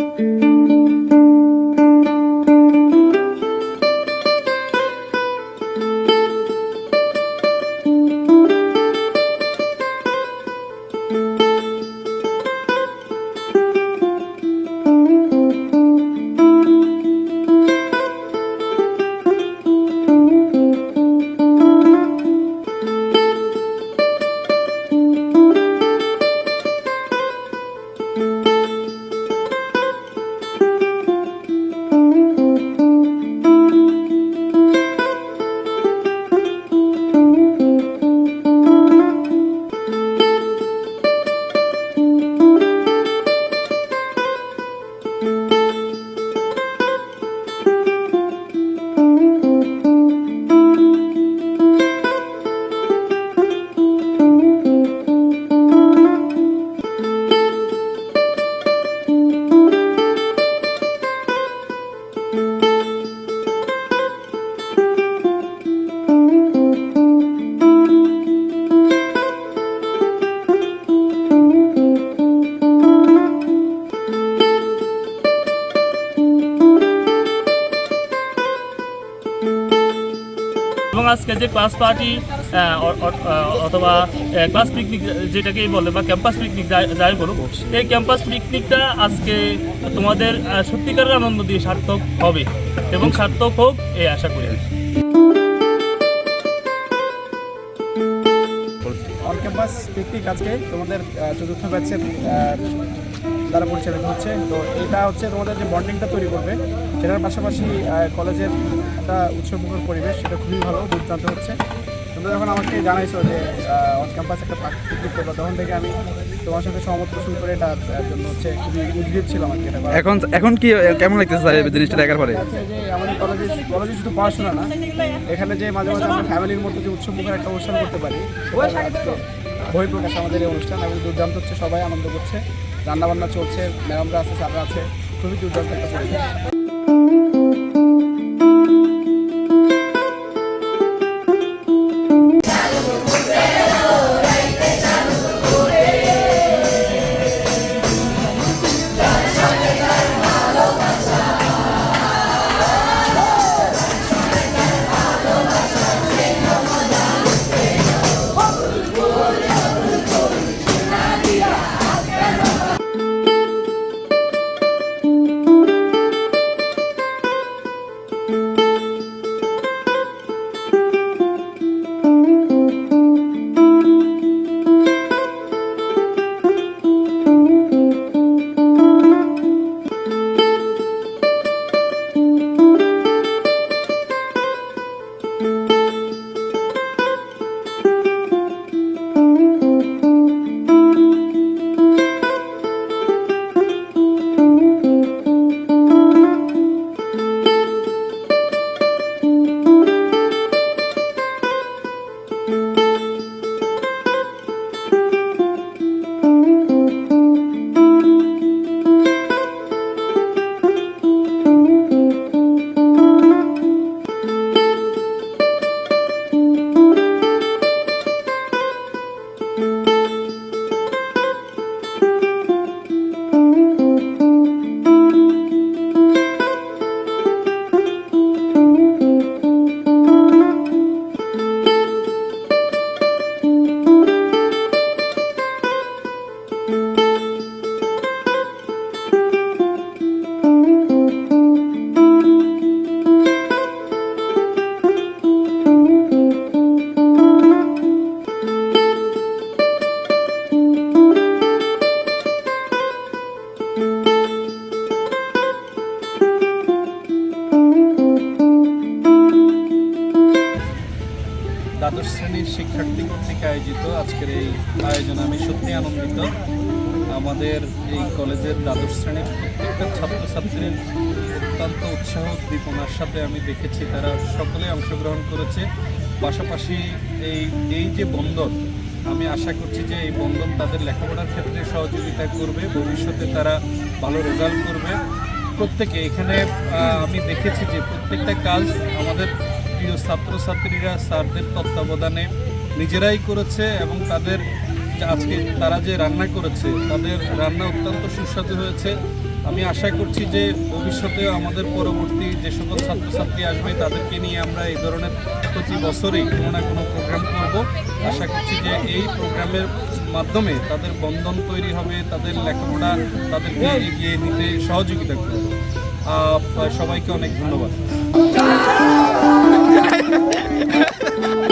Thank you. এবং আজকে যে ক্লাস পার্টি অথবা ক্লাস পিকনিক যেটাকেই বলে বা ক্যাম্পাস পিকনিক যাই বলুক, এই ক্যাম্পাস পিকনিকটা আজকে তোমাদের সত্যিকারের আনন্দ দিয়ে সার্থক হবে এবং সার্থক হোক এই আশা করি। ক্যাম্পাস পিকনিক আজকে তোমাদের চতুর্থ ব্যাচের দ্বারা পরিচালিত হচ্ছে। তো এটা হচ্ছে তোমাদের যে বন্ডিংটা তৈরি করবে সেটার পাশাপাশি কলেজের একটা উৎসবমুখর পরিবেশ সেটা খুবই ভালো দুর্দান্ত হচ্ছে। তোমরা যখন আমাকে জানাইছো যে অন ক্যাম্পাস একটা পিকনিক করব তখন থেকে আমি তোমার সাথে সহমত পোষণ করে এটা জন্য হচ্ছে খুবই উদ্গ্রীব ছিলাম আর কি এখন এখন কি কেমন লাগতেছে স্যার এই জিনিসটা দেখার পরে? আমাদের কলেজে কলেজে শুধু পড়াশোনা না এখানে যে মাঝে মাঝে আমরা ফ্যামিলির মধ্যে যে উৎসবমুখর একটা অনুষ্ঠান করতে পারি বই প্রকাশ আমাদের এই অনুষ্ঠান এবং দুর্দান্ত হচ্ছে সবাই আনন্দ করছে। রান্নাবান্না চলছে ম্যাডামরা আছে স্যাররা আছে। খুবই দুর্দান্ত একটা পরিবেশ। দ্বাদশ শ্রেণির শিক্ষার্থী কর্তৃক আয়োজিত আজকের এই আয়োজনে আমি সত্যি আনন্দিত। আমাদের এই কলেজের দ্বাদশ শ্রেণির প্রত্যেকটা ছাত্রছাত্রীর অত্যন্ত উৎসাহ উদ্দীপনার সাথে আমি দেখেছি, তারা সকলে অংশগ্রহণ করেছে। পাশাপাশি এই এই যে বন্ধন, আমি আশা করছি যে এই বন্ধন তাদের লেখাপড়ার ক্ষেত্রে সহযোগিতা করবে, ভবিষ্যতে তারা ভালো রেজাল্ট করবে। প্রত্যেকে এখানে আমি দেখেছি যে প্রত্যেকটা কাজ আমাদের প্রিয় ছাত্রছাত্রীরা স্যারদের তত্ত্বাবধানে নিজেরাই করেছে এবং তাদের আজকে তারা যে রান্না করেছে, তাদের রান্না অত্যন্ত সুস্বাদু হয়েছে। আমি আশা করছি যে ভবিষ্যতে আমাদের পরবর্তী যে সকল ছাত্রছাত্রী আসবে, তাদেরকে নিয়ে আমরা এই ধরনের প্রতি বছরেই কোনো না কোনো প্রোগ্রাম করব। আশা করছি যে এই প্রোগ্রামের মাধ্যমে তাদের বন্ধন তৈরি হবে, তাদের লেখাপড়া তাদেরকে এগিয়ে নিতে সহযোগিতা করবে। সবাইকে অনেক ধন্যবাদ। Ha ha ha!